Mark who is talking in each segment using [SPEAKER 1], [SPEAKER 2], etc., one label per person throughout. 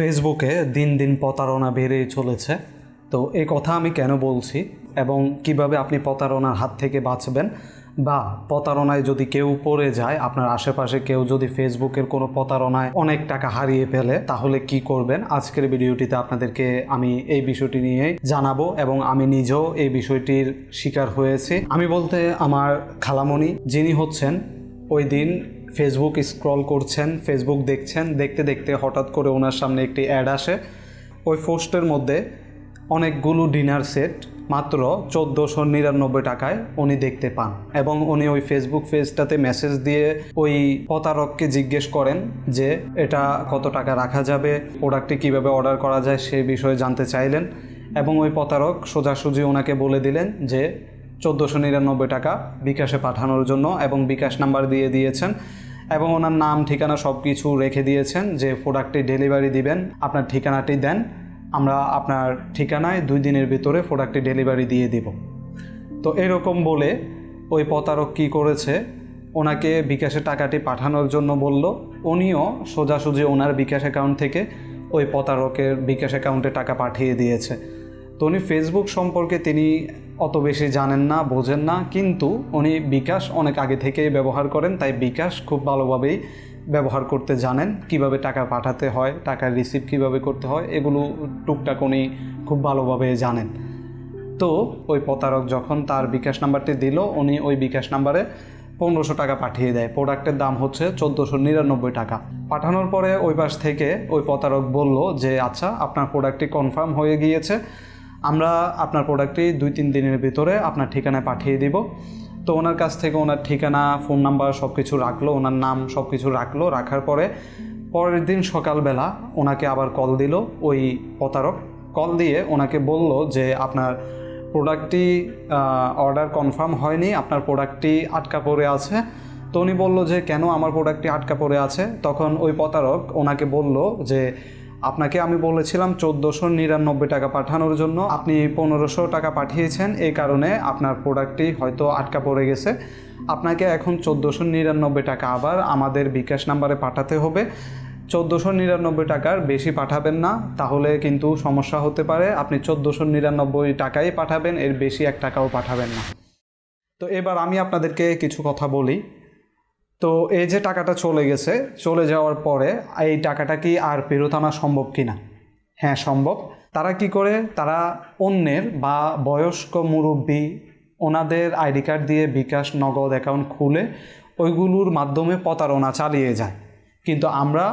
[SPEAKER 1] ফেসবুকে দিন দিন প্রতারণা বেড়েই চলেছে। তো এই কথা আমি কেন বলছি এবং কীভাবে আপনি প্রতারণার হাত থেকে বাঁচবেন বা প্রতারণায় যদি কেউ পড়ে যায়, আপনার আশেপাশে কেউ যদি ফেসবুকের কোনো প্রতারণায় অনেক টাকা হারিয়ে ফেলে, তাহলে কি করবেন? আজকের ভিডিওটিতে আপনাদেরকে আমি এই বিষয়টি নিয়ে জানাব এবং আমি নিজেও এই বিষয়টির শিকার হয়েছি। আমি বলতে আমার খালামণি, যিনি হচ্ছেন ওই দিন ফেসবুক স্ক্রল করছেন ফেসবুক দেখছেন, দেখতে দেখতে হঠাৎ করে ওনার সামনে একটি অ্যাড আসে। ওই পোস্টের মধ্যে অনেকগুলো ডিনার সেট মাত্র চোদ্দোশো নিরানব্বই টাকায় উনি দেখতে পান এবং উনি ওই ফেসবুক পেজটাতে মেসেজ দিয়ে ওই প্রতারককে জিজ্ঞেস করেন যে, এটা কত টাকা রাখা যাবে? প্রোডাক্টটি কীভাবে অর্ডার করা যায়? সে বিষয়ে জানতে চাইলেন এবং ওই প্রতারক সোজাসুজি ওনাকে বলে দিলেন যে চোদ্দোশো নিরানব্বই টাকা বিকাশে পাঠানোর জন্য এবং বিকাশ নাম্বার দিয়ে দিয়েছেন এবং ওনার নাম, ঠিকানা সব কিছু রেখে দিয়েছেন যে প্রোডাক্টটি ডেলিভারি দিবেন, আপনার ঠিকানাটি দেন, আমরা আপনার ঠিকানায় দুই দিনের ভিতরে প্রোডাক্টটি ডেলিভারি দিয়ে দেব। তো এরকম বলে ওই প্রতারক কী করেছে? ওনাকে বিকাশে টাকাটি পাঠানোর জন্য বলল, উনিও সোজাসুজি ওনার বিকাশ অ্যাকাউন্ট থেকে ওই প্রতারকের বিকাশ অ্যাকাউন্টে টাকা পাঠিয়ে দিয়েছে। তো উনি ফেসবুক সম্পর্কে তিনি অত বেশি জানেন না, বোঝেন না, কিন্তু উনি বিকাশ অনেক আগে থেকেই ব্যবহার করেন, তাই বিকাশ খুব ভালোভাবেই ব্যবহার করতে জানেন, কীভাবে টাকা পাঠাতে হয়, টাকার রিসিভ কীভাবে করতে হয়, এগুলো টুকটাক উনি খুব ভালোভাবে জানেন। তো ওই প্রতারক যখন তার বিকাশ নাম্বারটি দিল, উনি ওই বিকাশ নাম্বারে পনেরোশো টাকা পাঠিয়ে দেয়। প্রোডাক্টের দাম হচ্ছে চোদ্দোশো নিরানব্বই টাকা। পাঠানোর পরে ওই পাশ থেকে ওই প্রতারক বলল যে আচ্ছা আপনার প্রোডাক্টটি কনফার্ম হয়ে গিয়েছে আমরা আপনার প্রোডাক্টটি দুই, তিন দিনের ভিতরে আপনার ঠিকানায় পাঠিয়ে দিব। তো ওনার কাছ থেকে ওনার ঠিকানা ফোন নাম্বার সব কিছু রাখল, ওনার নাম সব কিছু রাখল, রাখার পরে পরের দিন সকালবেলা ওনাকে আবার কল দিল ওই প্রতারক। কল দিয়ে ওনাকে বলল যে, আপনার প্রোডাক্টটি অর্ডার কনফার্ম হয়নি, আপনার প্রোডাক্টটি আটকা পড়ে আছে। তো উনি বলল যে, কেন আমার প্রোডাক্টটি আটকা পড়ে আছে? তখন ওই প্রতারক ওনাকে বলল যে আপনাকে আমি বলেছিলাম চোদ্দোশো নিরানব্বই টাকা পাঠানোর জন্য। আপনি পনেরোশো টাকা পাঠিয়েছেন, এই কারণে আপনার প্রোডাক্টটি হয়তো আটকা পড়ে গেছে। আপনাকে এখন চোদ্দোশো নিরানব্বই টাকা আবার আমাদের বিকাশ নাম্বারে পাঠাতে হবে। চোদ্দোশো নিরানব্বই টাকার বেশি পাঠাবেন না, তাহলে কিন্তু সমস্যা হতে পারে। আপনি চোদ্দোশো নিরানব্বই টাকাই পাঠাবেন, এর বেশি এক টাকাও পাঠাবেন না। তো এবার আমি আপনাদেরকে কিছু কথা বলি। তো এই যে টাকাটা চলে গেছে, চলে যাওয়ার পরে এই টাকাটা কি আর ফেরত আনা সম্ভব কি না হ্যাঁ সম্ভব। তারা কি করে? তারা অন্যের বা বয়স্ক মুরব্বী ওনাদের আইডি কার্ড দিয়ে বিকাশ নগদ অ্যাকাউন্ট খুলে ওইগুলোর মাধ্যমে প্রতারণা চালিয়ে যায়। কিন্তু আমরা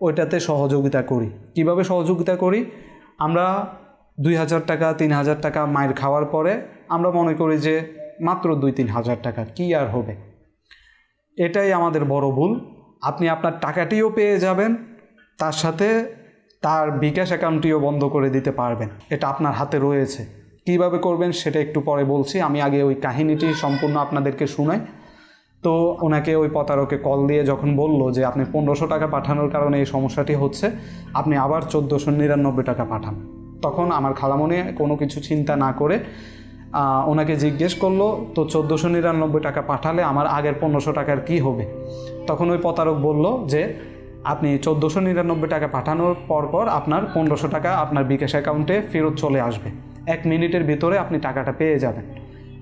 [SPEAKER 1] ওইটাতে সহযোগিতা করি। কীভাবে সহযোগিতা করি? আমরা দুই হাজার টাকা, তিন হাজার টাকা মায়ের খাওয়ার পরে আমরা মনে করি যে মাত্র দুই, তিন হাজার টাকা, কী আর হবে? এটাই আমাদের বড় ভুল। আপনি আপনার টাকাটিও পেয়ে যাবেন, তার সাথে তার বিকাশ অ্যাকাউন্টটিও বন্ধ করে দিতে পারবেন। এটা আপনার হাতে রয়েছে। কীভাবে করবেন সেটা একটু পরে বলছি। আমি আগে ওই কাহিনীটি সম্পূর্ণ আপনাদেরকে শুনাই। তো ওনাকে ওই প্রতারকে কল দিয়ে যখন বলল যে, আপনি পনেরোশো টাকা পাঠানোর কারণে এই সমস্যাটি হচ্ছে, আপনি আবার চোদ্দোশো নিরানব্বই টাকা পাঠান। তখন আমার খালামনে কোনো কিছু চিন্তা না করে ওনাকে জিজ্ঞেস করল, তো চোদ্দোশো নিরানব্বই টাকা পাঠালে আমার আগের পনেরোশো টাকার কি হবে? তখন ওই প্রতারক বলল যে, আপনি চোদ্দোশো নিরানব্বই টাকা পাঠানোর পর পর আপনার পনেরোশো টাকা আপনার বিকাশ অ্যাকাউন্টে ফেরত চলে আসবে। এক মিনিটের ভিতরে আপনি টাকাটা পেয়ে যাবেন।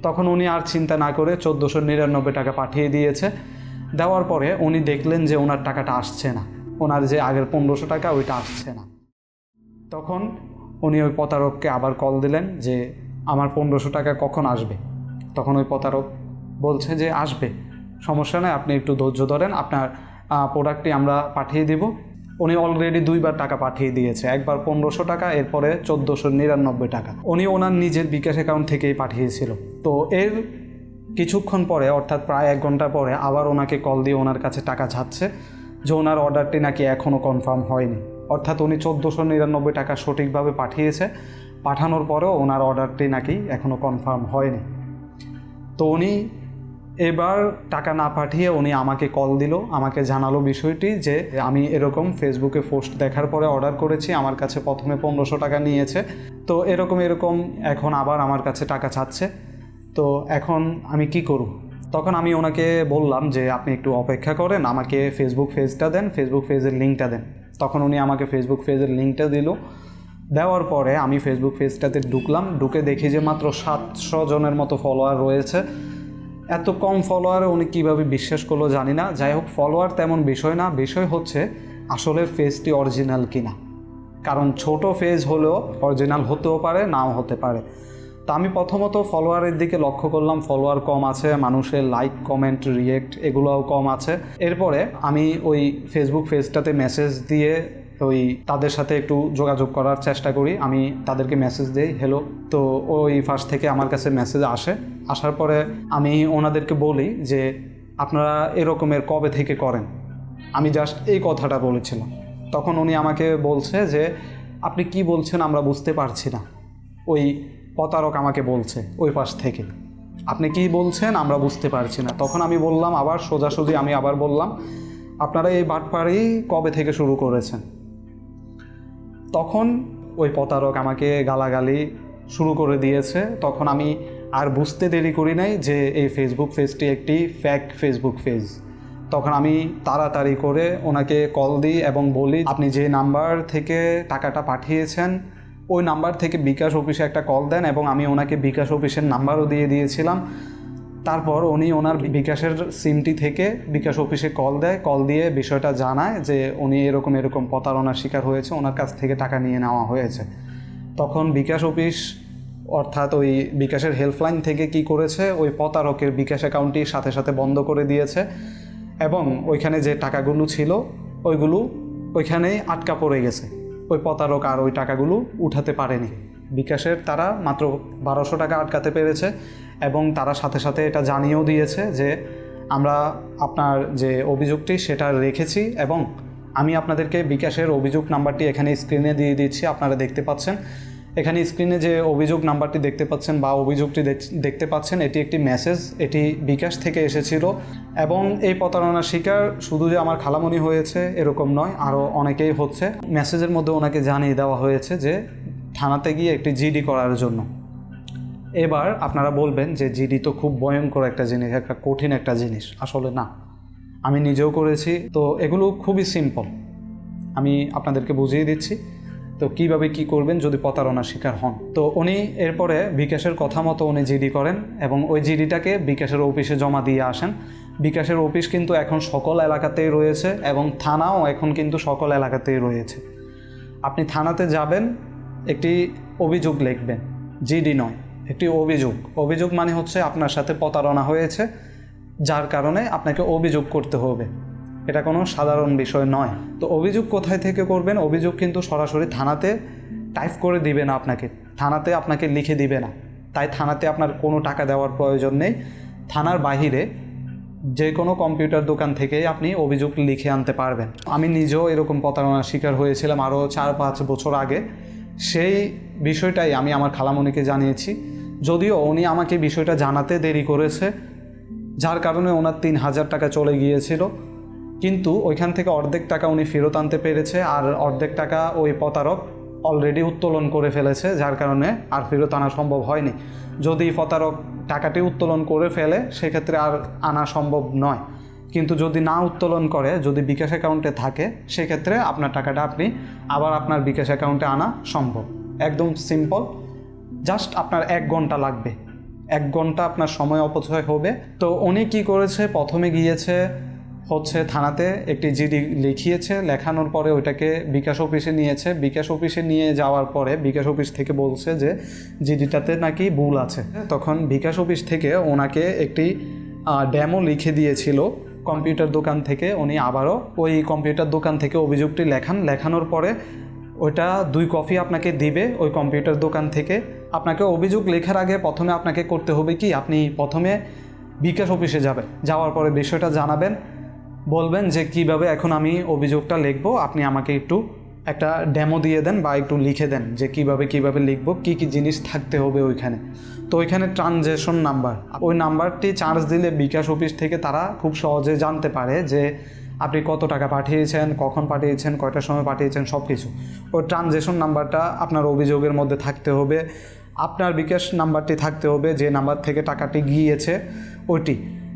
[SPEAKER 1] তখন উনি আর চিন্তা না করে চোদ্দোশো নিরানব্বই টাকা পাঠিয়ে দিয়েছে। দেওয়ার পরে উনি দেখলেন যে ওনার টাকাটা আসছে না। ওনার যে আগের পনেরোশো টাকা, ওইটা আসছে না। তখন উনি ওই প্রতারককে আবার কল দিলেন যে আমার পনেরোশো টাকা কখন আসবে? তখন ওই প্রতারক বলছে যে, আসবে। সমস্যা নেই, আপনি একটু ধৈর্য ধরেন, আপনার প্রোডাক্টটি আমরা পাঠিয়ে দিব। উনি অলরেডি দুইবার টাকা পাঠিয়ে দিয়েছে। একবার পনেরোশো টাকা, এরপরে চোদ্দোশো নিরানব্বই টাকা। উনি ওনার নিজের বিকাশ অ্যাকাউন্ট থেকেই পাঠিয়েছিল। তো এর কিছুক্ষণ পরে, অর্থাৎ প্রায় এক ঘণ্টা পরে, আবার ওনাকে কল দিয়ে ওনার কাছে টাকা যাচ্ছে যে, ওনার অর্ডারটি নাকি এখনও কনফার্ম হয়নি। অর্থাৎ উনি চোদ্দোশো নিরানব্বই টাকা সঠিকভাবে পাঠিয়েছে। পাঠানোর পরেও ওনার অর্ডারটি নাকি এখনও কনফার্ম হয়নি। তো উনি এবার টাকা না পাঠিয়ে উনি আমাকে কল দিল, আমাকে জানালো বিষয়টি যে আমি এরকম ফেসবুকে পোস্ট দেখার পরে অর্ডার করেছি, আমার কাছে প্রথমে পনেরোশো টাকা নিয়েছে। তো এরকম এরকম, এখন আবার আমার কাছে টাকা চাচ্ছে। তো এখন আমি কি করব? তখন আমি ওনাকে বললাম যে, আপনি একটু অপেক্ষা করেন, আমাকে ফেসবুক পেজটা দেন ফেসবুক পেজের লিঙ্কটা দেন। তখন উনি আমাকে ফেসবুক পেজের লিঙ্কটা দিল। দেওয়ার পরে আমি ফেসবুক পেজটাতে ঢুকলাম, ঢুকে দেখি যে মাত্র সাতশো জনের মতো ফলোয়ার রয়েছে। এত কম ফলোয়ারে উনি কীভাবে বিশ্বাস করল জানি না। যাই হোক ফলোয়ার তেমন বিষয় না। বিষয় হচ্ছে আসলে ফেজটি অরিজিনাল কিনা। কারণ ছোট ফেজ হলেও অরিজিনাল হতেও পারে, নাও হতে পারে। তা আমি প্রথমত ফলোয়ারের দিকে লক্ষ্য করলাম ফলোয়ার কম আছে, মানুষের লাইক কমেন্ট রিয়েক্ট এগুলোও কম আছে। এরপরে আমি ওই ফেসবুক পেজটাতে মেসেজ দিয়ে ওই তাদের সাথে একটু যোগাযোগ করার চেষ্টা করি। আমি তাদেরকে মেসেজ দিই হ্যালো তো ওই ফার্স্ট থেকে আমার কাছে মেসেজ আসে। আসার পরে আমি ওনাদেরকে বলি যে, আপনারা এরকমের কবে থেকে করেন? আমি জাস্ট এই কথাটা বলেছিলাম। তখন উনি আমাকে বলছে যে, আপনি কি বলছেন আমরা বুঝতে পারছি না। ওই প্রতারক আমাকে বলছে ওই পাশ থেকে। আপনি কি বলছেন আমরা বুঝতে পারছি না। তখন আমি বললাম আবার সোজাসুজি আমি আবার বললাম, আপনারা এই বাটপাড়ি কবে থেকে শুরু করেছেন? তখন ওই প্রতারক আমাকে গালাগালি শুরু করে দিয়েছে। তখন আমি আর বুঝতে দেরি করি নাই যে এই ফেসবুক পেজটি একটি ফ্যাক ফেসবুক পেজ তখন আমি তাড়াতাড়ি করে ওনাকে কল দিই এবং বলি, আপনি যে নাম্বার থেকে টাকাটা পাঠিয়েছেন, ওই নাম্বার থেকে বিকাশ অফিসে একটা কল দেন এবং আমি ওনাকে বিকাশ অফিসের নাম্বারও দিয়ে দিয়েছিলাম। তারপর উনি ওনার বিকাশের সিমটি থেকে বিকাশ অফিসে কল দেয়, কল দিয়ে বিষয়টা জানায় যে উনি এরকম এরকম প্রতারণার শিকার হয়েছে, ওনার কাছ থেকে টাকা নিয়ে নেওয়া হয়েছে। তখন বিকাশ অফিস, অর্থাৎ ওই বিকাশের হেল্পলাইন থেকে কি করেছে, ওই প্রতারকের বিকাশ অ্যাকাউন্টটি সাথে সাথে বন্ধ করে দিয়েছে এবং ওইখানে যে টাকাগুলো ছিল, ওইগুলো ওইখানেই আটকা পড়ে গেছে। ওই প্রতারক আর ওই টাকাগুলো উঠাতে পারেনি। বিকাশের তারা মাত্র বারোশো টাকা আটকাতে পেরেছে এবং তারা সাথে সাথে এটা জানিয়েও দিয়েছে যে আমরা আপনার যে অভিযোগটি সেটা রেখেছি এবং আমি আপনাদেরকে বিকাশের অভিযোগ নাম্বারটি এখানে স্ক্রিনে দিয়ে দিচ্ছি, আপনারা দেখতে পাচ্ছেন। এখানে স্ক্রিনে যে অভিযোগ নাম্বারটি দেখতে পাচ্ছেন বা অভিযোগটি দেখ- দেখতে পাচ্ছেন, এটি একটি মেসেজ এটি বিকাশ থেকে এসেছিল এবং এই প্রতারণার শিকার শুধু যে আমার খালামণি হয়েছে এরকম নয়, আরও অনেকেই হচ্ছে। মেসেজের মধ্যে ওনাকে জানিয়ে দেওয়া হয়েছে যে থানাতে গিয়ে একটি জিডি করার জন্য। এবার আপনারা বলবেন যে জিডি তো খুব ভয়ঙ্কর একটা জিনিস, একটা কঠিন একটা জিনিস। আসলে না। আমি নিজেও করেছি। তো এগুলো খুবই সিম্পল আমি আপনাদেরকে বুঝিয়ে দিচ্ছি। তো কীভাবে কি করবেন যদি প্রতারণার শিকার হন। তো উনি এরপরে বিকাশের কথা মতো উনি জিডি করেন এবং ওই জিডিটাকে বিকাশের অফিসে জমা দিয়ে আসেন। বিকাশের অফিস কিন্তু এখন সকল এলাকাতেই রয়েছে এবং থানাও এখন কিন্তু সকল এলাকাতেই রয়েছে। আপনি থানাতে যাবেন একটি অভিযোগ লিখবেন। জিডি নয়, একটি অভিযোগ। অভিযোগ মানে হচ্ছে আপনার সাথে প্রতারণা হয়েছে, যার কারণে আপনাকে অভিযোগ করতে হবে। এটা কোনো সাধারণ বিষয় নয়। তো অভিযোগ কোথায় থেকে করবেন? অভিযোগ কিন্তু সরাসরি থানাতে টাইপ করে দিবে না আপনাকে। থানাতে আপনাকে লিখে দিবে না। তাই থানাতে আপনার কোনো টাকা দেওয়ার প্রয়োজন নেই। থানার বাহিরে যে কোনো কম্পিউটার দোকান থেকেই আপনি অভিযোগ লিখে আনতে পারবেন। আমি নিজেও এরকম প্রতারণার শিকার হয়েছিলাম আরও চার পাঁচ বছর আগে। সেই বিষয়টাই আমি আমার খালামণিকে জানিয়েছি। যদিও উনি আমাকে বিষয়টা জানাতে দেরি করেছে, যার কারণে ওনার তিন হাজার টাকা চলে গিয়েছিল। কিন্তু ওইখান থেকে অর্ধেক টাকা উনি ফেরত আনতে পেরেছে আর অর্ধেক টাকা ওই প্রতারক অলরেডি উত্তোলন করে ফেলেছে, যার কারণে আর ফেরত আনা সম্ভব হয়নি। যদি প্রতারক টাকাটি উত্তোলন করে ফেলে, সেক্ষেত্রে আর আনা সম্ভব নয়। কিন্তু যদি না উত্তোলন করে, যদি বিকাশ অ্যাকাউন্টে থাকে, সেক্ষেত্রে আপনার টাকাটা আপনি আবার আপনার বিকাশ অ্যাকাউন্টে আনা সম্ভব। একদম সিম্পল জাস্ট আপনার এক ঘণ্টা লাগবে। এক ঘণ্টা আপনার সময় অপচয় হবে। তো উনি কি করেছে? প্রথমে গিয়েছে হচ্ছে থানাতে একটি জিডি লিখিয়েছে, লেখানোর পরে ওইটাকে বিকাশ অফিসে নিয়েছে। বিকাশ অফিসে নিয়ে যাওয়ার পরে বিকাশ অফিস থেকে বলছে যে জিডিটাতে নাকি ভুল আছে। তখন বিকাশ অফিস থেকে ওনাকে একটি ড্যামো লিখে দিয়েছিল। কম্পিউটার দোকান থেকে উনি আবারও ওই কম্পিউটার দোকান থেকে অভিযোগটি লেখান। লেখানোর পরে ওইটা দুই কপি আপনাকে দিবে ওই কম্পিউটার দোকান থেকে। আপনাকে অভিযোগ লেখার আগে প্রথমে আপনাকে করতে হবে কি? আপনি প্রথমে বিকাশ অফিসে যাবেন। যাওয়ার পরে বিষয়টা জানাবেন। বলবেন যে কীভাবে এখন আমি অভিযোগটা লিখব। আপনি আমাকে একটু একটা ডেমো দিয়ে দেন বা একটু লিখে দেন যে কীভাবে কীভাবে লিখব, কি কি জিনিস থাকতে হবে ওইখানে। তো ওইখানে ট্রানজেকশন নাম্বার ওই নাম্বারটি চার্জ দিলে বিকাশ অফিস থেকে তারা খুব সহজে জানতে পারে যে আপনি কত টাকা পাঠিয়েছেন, কখন পাঠিয়েছেন, কয়টার সময় পাঠিয়েছেন সব কিছু ওই ট্রানজেকশন নাম্বারটা আপনার অভিযোগের মধ্যে থাকতে হবে। আপনার বিকাশ নাম্বারটি থাকতে হবে যে নাম্বার থেকে টাকাটি গিয়েছে ওইটি।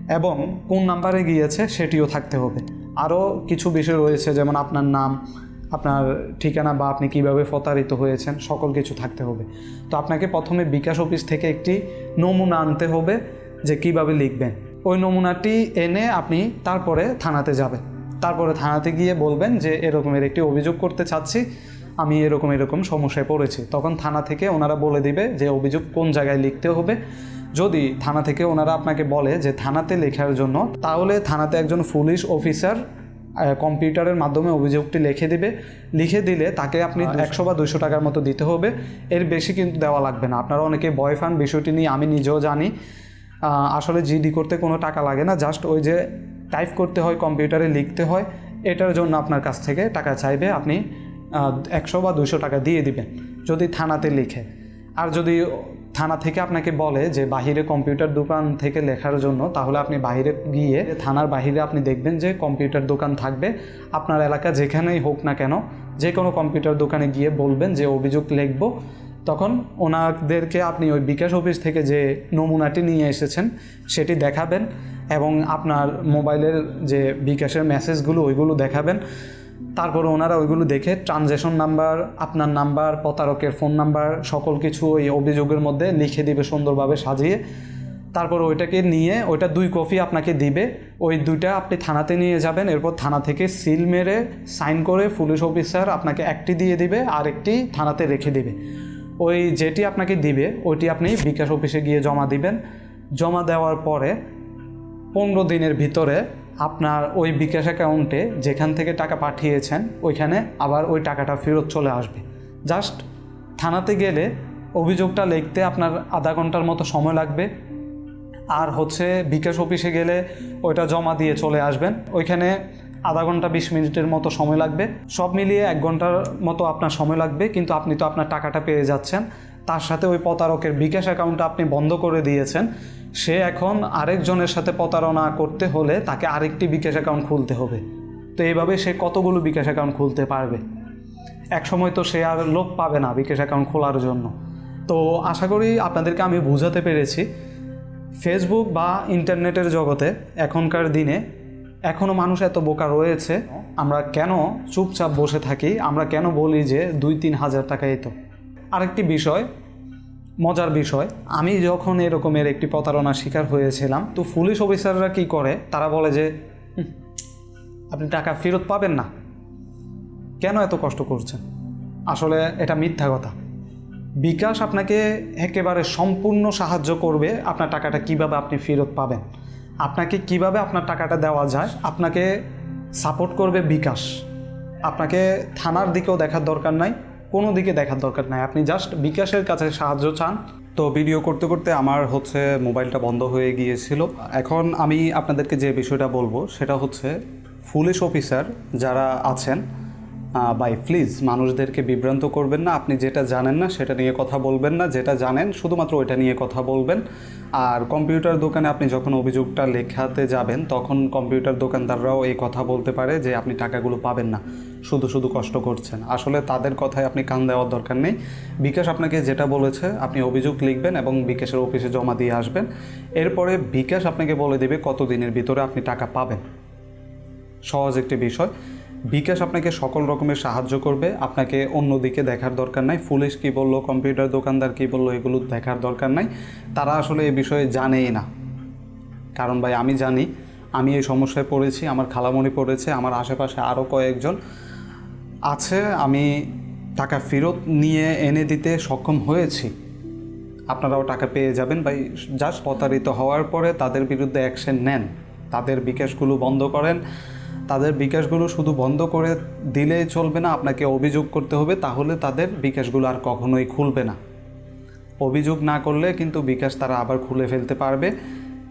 [SPEAKER 1] এবং কোন নাম্বারে গিয়েছে সেটিও থাকতে হবে। আরও কিছু বিষয় রয়েছে, যেমন আপনার নাম আপনার ঠিকানা বা আপনি কীভাবে প্রতারিত হয়েছেন, সকল কিছু থাকতে হবে। তো আপনাকে প্রথমে বিকাশ অফিস থেকে একটি নমুনা আনতে হবে যে কীভাবে লিখবেন। ওই নমুনাটি এনে আপনি তারপরে থানাতে যাবেন। তারপরে থানাতে গিয়ে বলবেন যে, এরকমের একটি অভিযোগ করতে চাচ্ছি, আমি এরকম এরকম সমস্যায় পড়েছি। তখন থানা থেকে ওনারা বলে দিবে যে, অভিযোগ কোন জায়গায় লিখতে হবে? যদি থানা থেকে ওনারা আপনাকে বলে যে, থানাতে লেখার জন্য, তাহলে থানাতে একজন পুলিশ অফিসার কম্পিউটারের মাধ্যমে অভিযোগটি লিখে দিবে। লিখে দিলে তাকে আপনি একশো বা দুশো টাকার মতো দিতে হবে। এর বেশি কিন্তু দেওয়া লাগবে না। আপনারা অনেকে ভয় পান বিষয়টি নিয়ে আমি নিজেও জানি। আসলে জিডি করতে কোনো টাকা লাগে না। জাস্ট ওই যে টাইপ করতে হয় কম্পিউটারে লিখতে হয় এটার জন্য আপনার কাছ থেকে টাকা চাইবে। আপনি একশো বা দুশো টাকা দিয়ে দিবেন যদি থানাতে লিখে। আর যদি থানা থেকে আপনাকে বলে যে বাহিরে কম্পিউটার দোকান থেকে লেখার জন্য, তাহলে আপনি বাইরে গিয়ে থানার বাহিরে আপনি দেখবেন যে কম্পিউটার দোকান থাকবে। আপনার এলাকা যেখানেই হোক না কেন, যে কোনো কম্পিউটার দোকানে গিয়ে বলবেন যে অভিযোগ লিখব। তখন ওনাদেরকে আপনি ওই বিকাশ অফিস থেকে যে নমুনাটি নিয়ে এসেছেন, সেটি দেখাবেন এবং আপনার মোবাইলের যে বিকাশের মেসেজগুলো ওইগুলো দেখাবেন। তারপরে ওনারা ওইগুলো দেখে ট্রানজ্যাকশন নাম্বার আপনার নাম্বার প্রতারকের ফোন নাম্বার সকল কিছু ওই অভিযোগের মধ্যে লিখে দিবে সুন্দরভাবে সাজিয়ে। তারপর ওইটাকে নিয়ে ওইটা দুই কপি আপনাকে দিবে। ওই দুইটা আপনি থানাতে নিয়ে যাবেন। এরপর থানা থেকে সিল মেরে সাইন করে পুলিশ অফিসার আপনাকে একটি দিয়ে দিবে আর একটি থানাতে রেখে দিবে। ওই যেটি আপনাকে দিবে, ওইটি আপনি বিকাশ অফিসে গিয়ে জমা দিবেন। জমা দেওয়ার পরে পনেরো দিনের ভিতরে আপনার ওই বিকাশ অ্যাকাউন্টে যেখান থেকে টাকা পাঠিয়েছেন, ওইখানে আবার ওই টাকাটা ফেরত চলে আসবে। জাস্ট থানাতে গেলে অভিযোগটা লিখতে আপনার আধা ঘণ্টার মতো সময় লাগবে। আর হচ্ছে বিকাশ অফিসে গেলে ওইটা জমা দিয়ে চলে আসবেন। ওইখানে আধা ঘণ্টা বিশ মিনিটের মতো সময় লাগবে। সব মিলিয়ে এক ঘণ্টার মতো আপনার সময় লাগবে, কিন্তু আপনি তো আপনার টাকাটা পেয়ে যাচ্ছেন। তার সাথে ওই প্রতারকের বিকাশ অ্যাকাউন্টটা আপনি বন্ধ করে দিয়েছেন। সে এখন আরেকজনের সাথে প্রতারণা করতে হলে তাকে আরেকটি বিকাশ অ্যাকাউন্ট খুলতে হবে। তো এইভাবে সে কতগুলো বিকাশ অ্যাকাউন্ট খুলতে পারবে? এক সময় তো সে আর লোক পাবে না বিকাশ অ্যাকাউন্ট খোলার জন্য। তো আশা করি আপনাদেরকে আমি বুঝাতে পেরেছি। ফেসবুক বা ইন্টারনেটের জগতে এখনকার দিনে এখনও মানুষ এত বোকা রয়েছে, আমরা কেন চুপচাপ বসে থাকি? আমরা কেন বলি যে দুই তিন হাজার টাকাই তো? আরেকটি বিষয় মজার বিষয়। আমি যখন এরকমের একটি প্রতারণার শিকার হয়েছিলাম, তো পুলিশ অফিসাররা কি করে? তারা বলে যে আপনি টাকা ফেরত পাবেন না। কেন এত কষ্ট করছেন? আসলে এটা মিথ্যা কথা। বিকাশ আপনাকে একেবারে সম্পূর্ণ সাহায্য করবে আপনার টাকাটা কীভাবে আপনি ফেরত পাবেন। আপনাকে কীভাবে আপনার টাকাটা দেওয়া যায়, আপনাকে সাপোর্ট করবে বিকাশ। আপনাকে থানার দিকেও দেখার দরকার নাই। কোনো দিকে দেখার দরকার নাই। আপনি জাস্ট বিকাশের কাছে সাহায্য চান। তো ভিডিও করতে করতে আমার হচ্ছে মোবাইলটা বন্ধ হয়ে গিয়েছিল। এখন আমি আপনাদেরকে যে বিষয়টা বলব, সেটা হচ্ছে পুলিশ অফিসার যারা আছেন বাই প্লিজ মানুষদেরকে বিভ্রান্ত করবেন না। আপনি যেটা জানেন না, সেটা নিয়ে কথা বলবেন না। যেটা জানেন, শুধুমাত্র ওইটা নিয়ে কথা বলবেন। আর কম্পিউটার দোকানে আপনি যখন অভিযোগটা লেখাতে যাবেন, তখন কম্পিউটার দোকানদাররাও এই কথা বলতে পারে যে, আপনি টাকাগুলো পাবেন না। শুধু শুধু কষ্ট করছেন। আসলে তাদের কথায় আপনি কান দেওয়ার দরকার নেই। বিকাশ আপনাকে যেটা বলেছে, আপনি অভিযোগ লিখবেন এবং বিকাশের অফিসে জমা দিয়ে আসবেন। এরপরে বিকাশ আপনাকে বলে দেবে কত দিনের ভিতরে আপনি টাকা পাবেন। সহজ একটি বিষয়। বিকাশ আপনাকে সকল রকমের সাহায্য করবে। আপনাকে অন্যদিকে দেখার দরকার নাই। পুলিশ কী বলল কম্পিউটার দোকানদার কী বলল, এগুলো দেখার দরকার নাই। তারা আসলে এই বিষয়ে জানেই না। কারণ ভাই, আমি জানি, আমি এই সমস্যায় পড়েছি, আমার খালামণি পড়েছে, আমার আশেপাশে আরও কয়েকজন আছে। আমি টাকা ফেরত নিয়ে এনে দিতে সক্ষম হয়েছি। আপনারাও টাকা পেয়ে যাবেন। ভাই জাস্ট প্রতারিত হওয়ার পরে তাদের বিরুদ্ধে অ্যাকশন নেন। তাদের বিকাশগুলো বন্ধ করেন। তাদের বিকাশগুলো শুধু বন্ধ করে দিলেই চলবে না, আপনাকে অভিযোগ করতে হবে, তাহলে তাদের বিকাশগুলো আর কখনোই খুলবে না। অভিযোগ না করলে কিন্তু বিকাশ তারা আবার খুলে ফেলতে পারবে।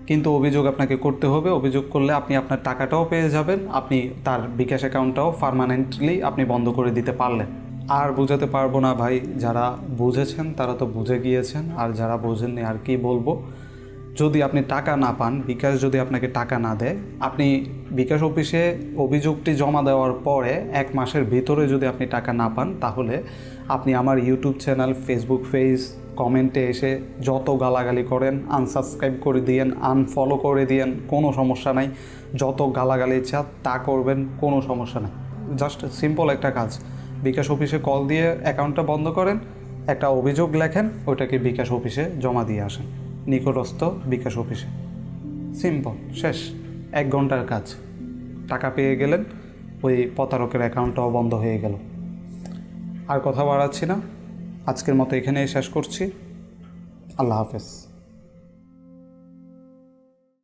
[SPEAKER 1] কিন্তু অভিযোগ আপনাকে করতে হবে, অভিযোগ করলে আপনি আপনার টাকাটাও পেয়ে যাবেন, আপনি তার বিকাশ অ্যাকাউন্টটাও পারমানেন্টলি আপনি বন্ধ করে দিতে পারলেন। আর বোঝাতে পারব না ভাই, যারা বুঝেছেন তারা তো বুঝে গিয়েছেন, আর যারা বোঝেননি আর কি বলব। যদি আপনি টাকা না পান, বিকাশ যদি আপনাকে টাকা না দেয়, আপনি বিকাশ অফিসে অভিযোগটি জমা দেওয়ার পরে এক মাসের ভিতরে যদি আপনি টাকা না পান, তাহলে আপনি আমার ইউটিউব চ্যানেল ফেসবুক পেজ কমেন্টে এসে যত গালাগালি করেন আনসাবস্ক্রাইব করে দিয়েন আনফলো করে দিয়েন, কোনো সমস্যা নাই। যত গালাগালি ইচ্ছা তা করবেন, কোনো সমস্যা নাই। জাস্ট সিম্পল একটা কাজ। বিকাশ অফিসে কল দিয়ে অ্যাকাউন্টটা বন্ধ করেন, একটা অভিযোগ লেখেন, ওইটাকে বিকাশ অফিসে জমা দিয়ে আসেন। নিকটস্থ বিকাশ অফিসে। সিম্পল, শেষ। এক ঘণ্টার কাজ। টাকা পেয়ে গেলেন, ওই প্রতারকের অ্যাকাউন্টটাও বন্ধ হয়ে গেল। আর কথা বাড়াচ্ছি না। আজকের মতো এখানেই শেষ করছি। আল্লাহ হাফেজ।